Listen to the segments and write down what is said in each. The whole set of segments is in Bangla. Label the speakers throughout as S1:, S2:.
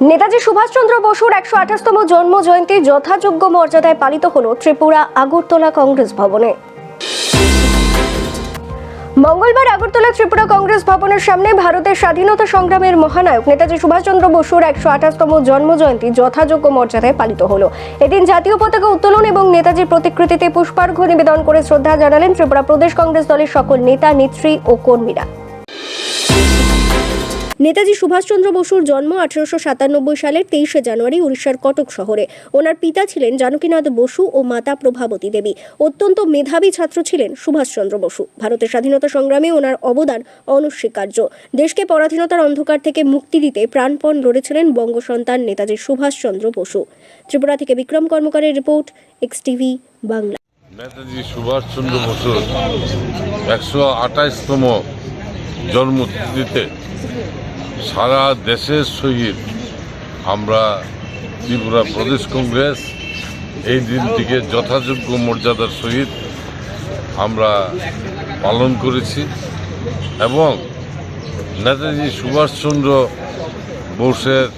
S1: নেতাজি সুভাষচন্দ্র বসুর একশো আঠাশতম জন্ম জয়ন্তী যথাযোগ্য মর্যাদায় পালিত হল ত্রিপুরা আগরতলা কংগ্রেস ভবনে। মঙ্গলবার আগরতলা ত্রিপুরা কংগ্রেস ভবনের সামনে ভারতের স্বাধীনতা সংগ্রামের মহানায়ক নেতাজি সুভাষচন্দ্র বসুর একশো আঠাশতম জন্ম জয়ন্তী যথাযোগ্য মর্যাদায় পালিত হল। এদিন জাতীয় পতাকা উত্তোলন এবং নেতাজির প্রতিকৃতিতে পুষ্পার্ঘ্য নিবেদন করে শ্রদ্ধা জানালেন ত্রিপুরা প্রদেশ কংগ্রেস দলের সকল নেতা, নেত্রী ও কর্মীরা। নেতাজি সুভাষচন্দ্র বসুর জন্ম আঠারোশো সাতানব্বই সালের তেইশে জানুয়ারি উড়িষ্যার কটক শহরে। ওনার পিতা ছিলেন জানকীনাথ বসু ও মাতা প্রভাবতী দেবী। অত্যন্ত মেধাবী ছাত্র ছিলেন সুভাষচন্দ্র বসু। ভারতের স্বাধীনতা সংগ্রামে ওনার অবদান অনস্বীকার্য। দেশকে পরাধীনতার অন্ধকার থেকে মুক্তি দিতে প্রাণপণ লড়েছিলেন বঙ্গসন্তান নেতাজি সুভাষচন্দ্র বসু। ত্রিপুরা থেকে Bikram কর্মকারের report, X TV, Bangla.
S2: Netaji Subhash Chandra বসুর একশো আঠাশতম জন্মতিথিতে সারা দেশের সহিত আমরা ত্রিপুরা প্রদেশ কংগ্রেস এই দিনটিকে যথাযোগ্য মর্যাদার সহিত আমরা পালন করেছি এবং নেতাজি সুভাষচন্দ্র বোসের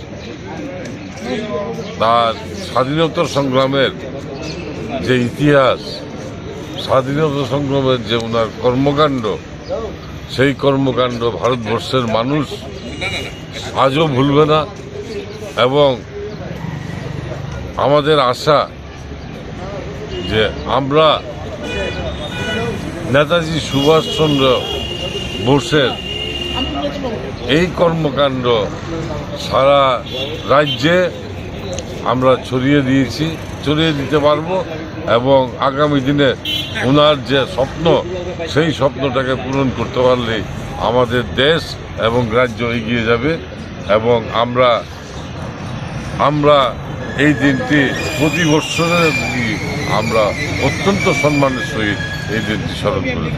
S2: তার স্বাধীনতা সংগ্রামের যে ইতিহাস, স্বাধীনতা সংগ্রামের যে ওনার কর্মকাণ্ড, সেই কর্মকাণ্ড ভারতবর্ষের মানুষ আজও ভুলবে না এবং আমাদের আশা যে আমরা নেতাজি সুভাষচন্দ্র বোসের এই কর্মকাণ্ড সারা রাজ্যে আমরা ছড়িয়ে দিয়েছি, ছড়িয়ে দিতে পারব এবং আগামী দিনে ওনার যে স্বপ্ন, সেই স্বপ্নটাকে পূরণ করতে পারলেই আমাদের দেশ এবং রাজ্য এগিয়ে যাবে এবং আমরা আমরা এই দিনটি প্রতি বৎসরের আমরা অত্যন্ত সম্মানের সহিত এই দিনটি স্মরণ করে